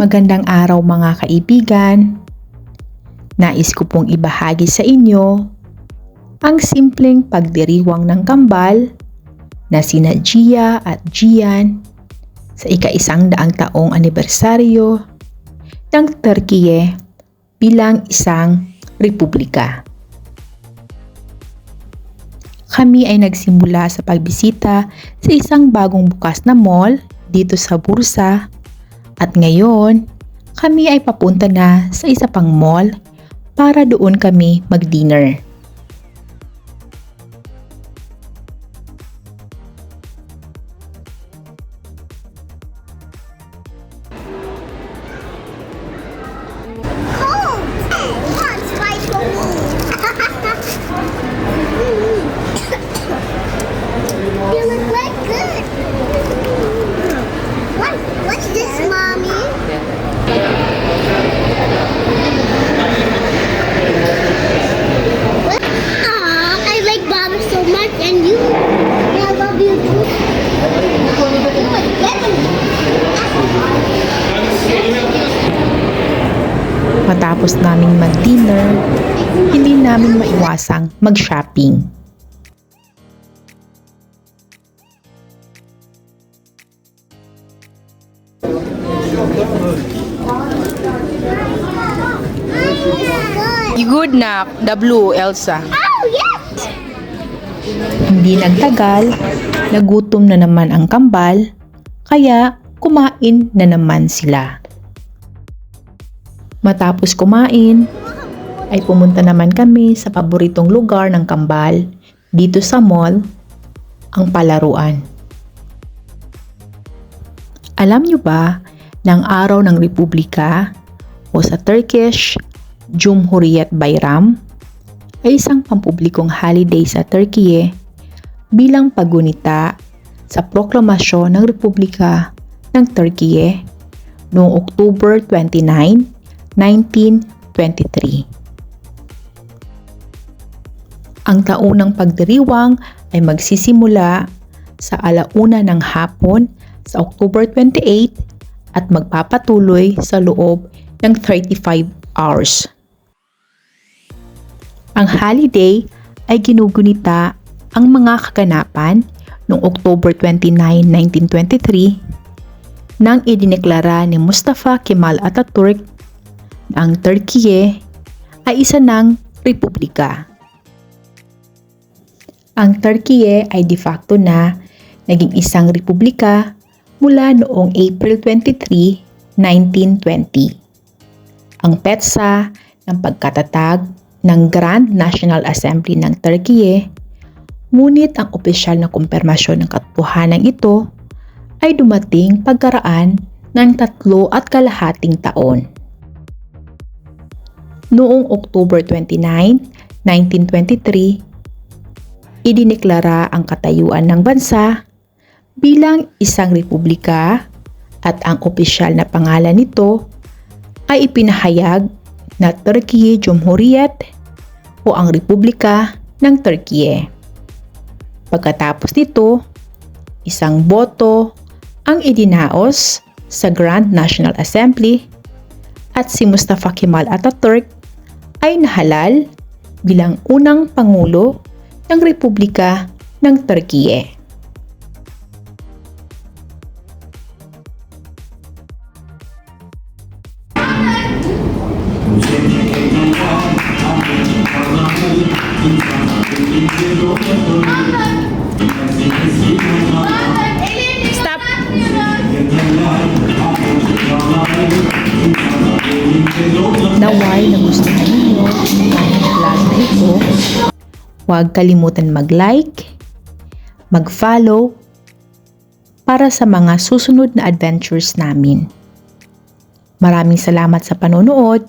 Magandang araw mga kaibigan. Nais ko pong ibahagi sa inyo ang simpleng pagdiriwang ng kambal na sina Gia at Gian sa ika-isang daang taong anibersaryo ng Turkiye bilang isang republika. Kami ay nagsimula sa pagbisita sa isang bagong bukas na mall dito sa Bursa at ngayon kami ay papunta na sa isa pang mall para doon kami mag-dinner. Matapos naming mag-dinner, hindi namin maiwasang mag-shopping. Good. Na, W, Elsa. Oh, yes! Hindi nagtagal, nagutom na naman ang kambal, kaya kumain na naman sila. Matapos kumain, ay pumunta naman kami sa paboritong lugar ng kambal dito sa mall, ang palaruan. Alam nyo ba ang araw ng Republika o sa Turkish, Cumhuriyet Bayram ay isang pampublikong holiday sa Turkiye bilang pagunita sa proklamasyon ng Republika ng Turkiye noong October 29, 1923. Ang taunang pagdiriwang ay magsisimula sa alauna ng hapon sa October 28 at magpapatuloy sa loob ng 35 hours. Ang holiday ay ginugunita ang mga kaganapan noong October 29, 1923 nang idineklara ni Mustafa Kemal Atatürk na ang Turkiye ay isa ng republika. Ang Turkiye ay de facto na naging isang republika mula noong April 23, 1920. Ang petsa ng pagkatatag ng Grand National Assembly ng Turkiye, ngunit ang opisyal na kumpirmasyon ng katotohanan ito ay dumating pagkaraan ng tatlo at kalahating taon. Noong October 29, 1923, idineklara ang katayuan ng bansa bilang isang republika at ang opisyal na pangalan nito ay ipinahayag na Turkiye Cumhuriyet o ang Republika ng Turkiye. Pagkatapos nito, isang boto ang idinaos sa Grand National Assembly at si Mustafa Kemal Atatürk ay nahalal bilang unang pangulo ng Republika ng Turkiye. Huwag kalimutan mag-like, mag-follow para sa mga susunod na adventures namin. Maraming salamat sa panonood.